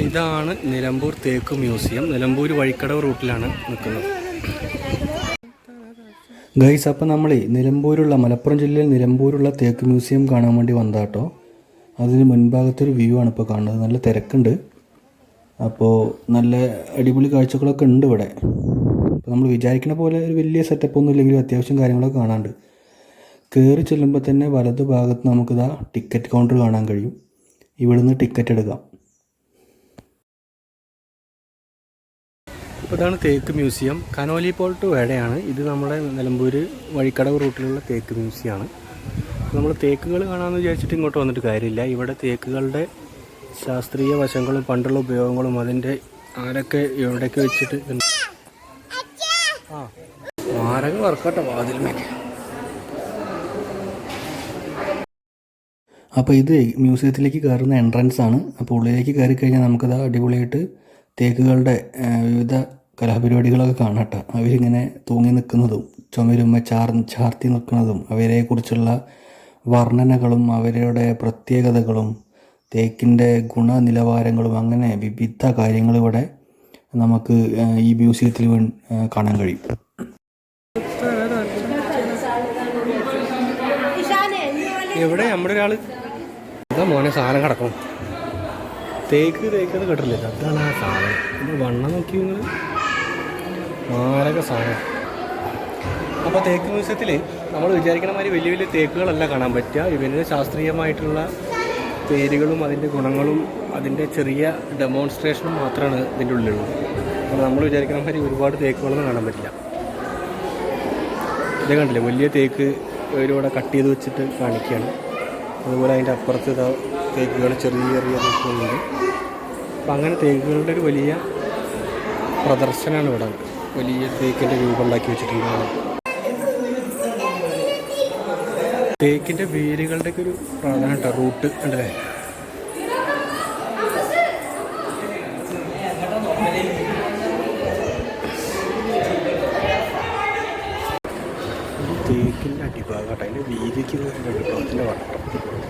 ഇതാണ് നിലമ്പൂർ തേക്ക് മ്യൂസിയം. നിലമ്പൂർ വഴിക്കടവ് റൂട്ടിലാണ് നിൽക്കുന്നത്. ഗൈസ് അപ്പം നമ്മൾ നിലമ്പൂരുള്ള മലപ്പുറം ജില്ലയിൽ നിലമ്പൂരുള്ള തേക്ക് മ്യൂസിയം കാണാൻ വേണ്ടി വന്നതാട്ടോ. അതിന് മുൻഭാഗത്തൊരു വ്യൂ ആണ് ഇപ്പോൾ കാണുന്നത്. നല്ല തിരക്കുണ്ട്. അപ്പോൾ നല്ല അടിപൊളി കാഴ്ചകളൊക്കെ ഉണ്ട് ഇവിടെ. അപ്പോൾ നമ്മൾ വിചാരിക്കുന്ന പോലെ ഒരു വലിയ സെറ്റപ്പ് ഒന്നും ഇല്ലെങ്കിലും അത്യാവശ്യം കാര്യങ്ങളൊക്കെ കാണാണ്ട് കയറി ചെല്ലുമ്പോൾ തന്നെ വലതു ഭാഗത്ത് നമുക്കിതാ ടിക്കറ്റ് കൗണ്ടർ കാണാൻ കഴിയും. ഇവിടുന്ന് ടിക്കറ്റ് എടുക്കാം. അപ്പോൾ ഇതാണ് തേക്ക് മ്യൂസിയം. കനോലി പോൾ ടു വേടയാണ് ഇത് നമ്മുടെ നിലമ്പൂർ വഴിക്കടവ് റൂട്ടിലുള്ള തേക്ക് മ്യൂസിയമാണ് നമ്മൾ തേക്കുകൾ കാണാമെന്ന് വിചാരിച്ചിട്ട് ഇങ്ങോട്ട് വന്നിട്ട് കാര്യമില്ല. ഇവിടെ തേക്കുകളുടെ ശാസ്ത്രീയ വശങ്ങളും പണ്ടുള്ള ഉപയോഗങ്ങളും അതിന്റെ ആരൊക്കെ എവിടെയൊക്കെ വെച്ചിട്ട്. ആ. മാരക വർക്കട്ടെ വാതിൽ അപ്പോൾ ഇത് മ്യൂസിയത്തിലേക്ക് കയറുന്ന എൻട്രൻസ് ആണ്. അപ്പോൾ ഉള്ളിലേക്ക് കയറി കഴിഞ്ഞാൽ നമുക്കത് അടിപൊളിയായിട്ട് തേക്കുകളുടെ വിവിധ കലാപരിപാടികളൊക്കെ കാണട്ടെ. അവരിങ്ങനെ തൂങ്ങി നിൽക്കുന്നതും ചുമരുമ്മ ചാർ ചാർത്തി നിൽക്കുന്നതും അവരെക്കുറിച്ചുള്ള വർണനകളും അവരുടെ പ്രത്യേകതകളും തേക്കിന്റെ ഗുണനിലവാരങ്ങളും അങ്ങനെ വിവിധ കാര്യങ്ങളിവിടെ നമുക്ക് ഈ മ്യൂസിയത്തിൽ കാണാൻ കഴിയും. എവിടെ നമ്മുടെ ഒരാൾ എന്താ മോനെ സാധനം കിടക്കണം തേക്ക് തേക്കത് കിട്ടില്ല അതാണ് ആ സാധനം. വണ്ണം നോക്കി നിങ്ങൾ മാരക സാധനം. അപ്പോൾ തേക്ക് മ്യൂസിയത്തിൽ നമ്മൾ വിചാരിക്കണ മാതിരി വലിയ വലിയ തേക്കുകളല്ല കാണാൻ പറ്റുക. ഇവന് ശാസ്ത്രീയമായിട്ടുള്ള പേരുകളും അതിന്റെ ഗുണങ്ങളും അതിന്റെ ചെറിയ ഡെമോൺസ്ട്രേഷനും മാത്രമാണ് ഇതിന്റെ ഉള്ളിലുള്ളത്. അപ്പോൾ നമ്മൾ വിചാരിക്കണ മാതിരി ഒരുപാട് തേക്കുകളൊന്നും കാണാൻ പറ്റില്ല. ഇത് കണ്ടില്ലേ? വലിയ തേക്ക് ഇവരിവിടെ കട്ട് ചെയ്ത് വെച്ചിട്ട് കാണിക്കുകയാണ് അതുപോലെ അതിന്റെ അപ്പുറത്ത് തേക്കുകൾ ചെറിയ ചെറിയ തേക്കുകളുണ്ട്. അപ്പം അങ്ങനെ തേക്കുകളുടെ ഒരു വലിയ പ്രദർശനമാണ് ഇവിടെ. വലിയ തേക്കിന്റെ രൂപം ഉണ്ടാക്കി വെച്ചിട്ടുണ്ട് തേക്കിന്റെ വേരുകളുടെ ഒക്കെ ഒരു പ്രധാനപ്പെട്ട റൂട്ട് ഇത് തേക്കിന്റെ അടിഭാഗം അതിന്റെ വീതിക്ക് അതിന്റെ വട്ടം.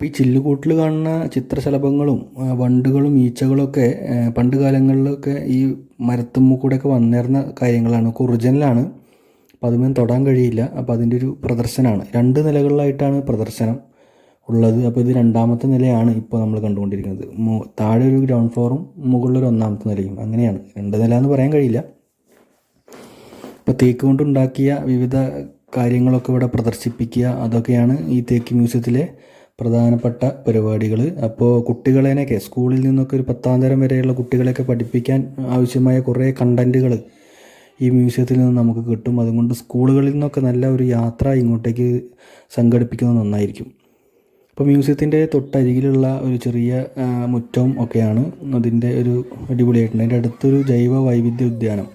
അപ്പോൾ ഈ ചില്ലുകൂട്ടിൽ കാണുന്ന ചിത്രശലഭങ്ങളും വണ്ടുകളും ഈച്ചകളൊക്കെ പണ്ട് കാലങ്ങളിലൊക്കെ ഈ മരത്തുമ്മ കൂടെയൊക്കെ വന്നിരുന്ന കാര്യങ്ങളാണ്. ഒക്കെ ഒറിജിനലാണ് അപ്പോൾ അതൊന്നും തൊടാൻ കഴിയില്ല. അപ്പോൾ അതിന്റെ ഒരു പ്രദർശനമാണ്. രണ്ട് നിലകളിലായിട്ടാണ് പ്രദർശനം ഉള്ളത്. അപ്പോൾ ഇത് രണ്ടാമത്തെ നിലയാണ് ഇപ്പോൾ നമ്മൾ കണ്ടുകൊണ്ടിരിക്കുന്നത്. താഴെ ഒരു ഗ്രൗണ്ട് ഫ്ലോറും മുകളിലൊരു ഒന്നാമത്തെ നിലയും. അങ്ങനെയാണ്. രണ്ട് നില എന്ന് പറയാൻ കഴിയില്ല. ഇപ്പോൾ തേക്ക് കൊണ്ടുണ്ടാക്കിയ വിവിധ കാര്യങ്ങളൊക്കെ ഇവിടെ പ്രദർശിപ്പിക്കുക അതൊക്കെയാണ് ഈ തേക്ക് മ്യൂസിയത്തിലെ പ്രധാനപ്പെട്ട പരിപാടികൾ അപ്പോൾ കുട്ടികളെയൊക്കെ സ്കൂളിൽ നിന്നൊക്കെ ഒരു പത്താം തരം വരെയുള്ള കുട്ടികളെയൊക്കെ പഠിപ്പിക്കാൻ ആവശ്യമായ കുറേ കണ്ടന്റുകൾ ഈ മ്യൂസിയത്തിൽ നിന്ന് നമുക്ക് കിട്ടും. അതുകൊണ്ട് സ്കൂളുകളിൽ നിന്നൊക്കെ നല്ല ഒരു യാത്ര ഇങ്ങോട്ടേക്ക് സംഘടിപ്പിക്കുന്നത് നന്നായിരിക്കും. അപ്പോൾ മ്യൂസിയത്തിന്റെ തൊട്ടരികിലുള്ള ഒരു ചെറിയ മുറ്റം ഒക്കെയാണ് അതിന്റെ ഒരു അടിപൊളിയായിട്ടുണ്ട് അതിന്റെ അടുത്തൊരു ജൈവ വൈവിധ്യ ഉദ്യാനം.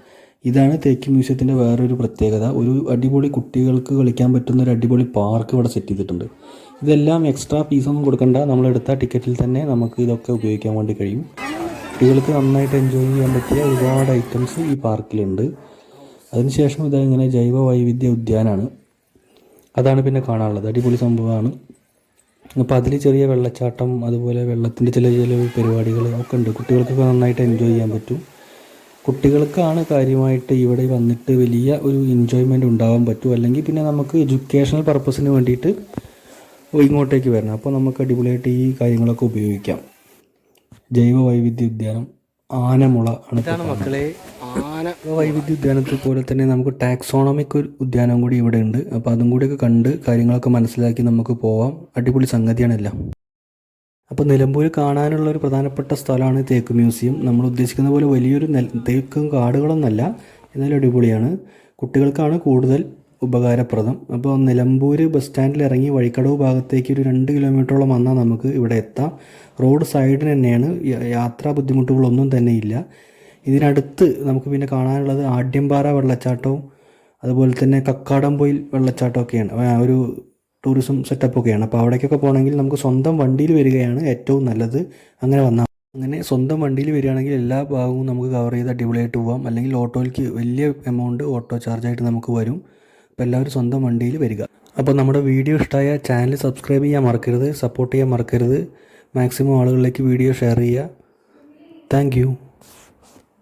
ഇതാണ് തേക്ക് മ്യൂസിയത്തിന്റെ വേറൊരു പ്രത്യേകത. ഒരു അടിപൊളി കുട്ടികൾക്ക് കളിക്കാൻ പറ്റുന്ന ഒരു അടിപൊളി പാർക്ക് ഇവിടെ സെറ്റ് ചെയ്തിട്ടുണ്ട്. ഇതെല്ലാം എക്സ്ട്രാ ഫീസൊന്നും കൊടുക്കണ്ട. നമ്മളെടുത്ത ടിക്കറ്റിൽ തന്നെ നമുക്ക് ഇതൊക്കെ ഉപയോഗിക്കാൻ വേണ്ടി കഴിയും. കുട്ടികൾക്ക് നന്നായിട്ട് എൻജോയ് ചെയ്യാൻ പറ്റിയ ഒരുപാട് ഐറ്റംസ് ഈ പാർക്കിലുണ്ട്. അതിനുശേഷം ഇതങ്ങനെ ജൈവ വൈവിധ്യ ഉദ്യാനാണ്. അതാണ് പിന്നെ കാണാനുള്ളത്. അടിപൊളി സംഭവമാണ്. അപ്പോൾ അതിൽ ചെറിയ വെള്ളച്ചാട്ടം അതുപോലെ വെള്ളത്തിന്റെ ചില ചില പരിപാടികൾ ഒക്കെ ഉണ്ട്. കുട്ടികൾക്കൊക്കെ നന്നായിട്ട് എൻജോയ് ചെയ്യാൻ പറ്റും. കുട്ടികൾക്കാണ് കാര്യമായിട്ട് ഇവിടെ വന്നിട്ട് വലിയ ഒരു എൻജോയ്മെന്റ് ഉണ്ടാവാൻ പറ്റും. അല്ലെങ്കിൽ പിന്നെ നമുക്ക് എഡ്യൂക്കേഷണൽ പർപ്പസിന് വേണ്ടിയിട്ട് ഇങ്ങോട്ടേക്ക് വരണം. അപ്പോൾ നമുക്ക് അടിപൊളിയായിട്ട് ഈ കാര്യങ്ങളൊക്കെ ഉപയോഗിക്കാം. ജൈവ വൈവിധ്യ ഉദ്യാനം ആനമുള ആണ് മക്കളെ ആന. വൈവിധ്യ ഉദ്യാനത്തിൽ പോലെ തന്നെ നമുക്ക് ടാക്സോണമിക് ഒരു ഉദ്യാനം കൂടി ഇവിടെ ഉണ്ട്. അപ്പോൾ അതും കൂടിയൊക്കെ കണ്ട് കാര്യങ്ങളൊക്കെ മനസ്സിലാക്കി നമുക്ക് പോവാം. അടിപൊളി സംഗതിയാണ് എല്ലാം. അപ്പോൾ നിലമ്പൂർ കാണാനുള്ള ഒരു പ്രധാനപ്പെട്ട സ്ഥലമാണ് തേക്ക് മ്യൂസിയം. നമ്മൾ ഉദ്ദേശിക്കുന്ന പോലെ വലിയൊരു നെൽ തേക്കും കാടുകളൊന്നല്ല എന്നാലും അടിപൊളിയാണ്. കുട്ടികൾക്കാണ് കൂടുതൽ ഉപകാരപ്രദം. അപ്പോൾ നിലമ്പൂർ ബസ് സ്റ്റാൻഡിൽ ഇറങ്ങി വഴിക്കടവ് ഭാഗത്തേക്ക് ഒരു രണ്ട് കിലോമീറ്ററോളം വന്നാൽ നമുക്ക് ഇവിടെ എത്താം. റോഡ് സൈഡിന് തന്നെയാണ് യാത്രാ ബുദ്ധിമുട്ടുകളൊന്നും തന്നെ ഇല്ല. ഇതിനടുത്ത് നമുക്ക് പിന്നെ കാണാനുള്ളത് ആഢ്യംപാറ വെള്ളച്ചാട്ടവും അതുപോലെ തന്നെ കക്കാടംപൊയിൽ വെള്ളച്ചാട്ടമൊക്കെയാണ്. ഒരു ടൂറിസം സെറ്റപ്പ് ഒക്കെയാണ്. അപ്പോൾ അവിടേക്കൊക്കെ പോകണമെങ്കിൽ നമുക്ക് സ്വന്തം വണ്ടിയിൽ വരികയാണ് ഏറ്റവും നല്ലത്. അങ്ങനെ വന്നാൽ അങ്ങനെ സ്വന്തം വണ്ടിയിൽ വരികയാണെങ്കിൽ എല്ലാ ഭാഗവും നമുക്ക് കവർ ചെയ്ത് അടിപൊളിയായിട്ട് പോകാം അല്ലെങ്കിൽ ഓട്ടോയിലേക്ക് വലിയ എമൗണ്ട് ഓട്ടോ ചാർജായിട്ട് നമുക്ക് വരും. അപ്പോൾ എല്ലാവരും സ്വന്തം വണ്ടിയിൽ വരിക. അപ്പോൾ നമ്മുടെ വീഡിയോ ഇഷ്ടമായ ചാനൽ സബ്സ്ക്രൈബ് ചെയ്യാൻ മറക്കരുത്. സപ്പോർട്ട് ചെയ്യാൻ മറക്കരുത്. മാക്സിമം ആളുകളിലേക്ക് വീഡിയോ ഷെയർ ചെയ്യുക. താങ്ക്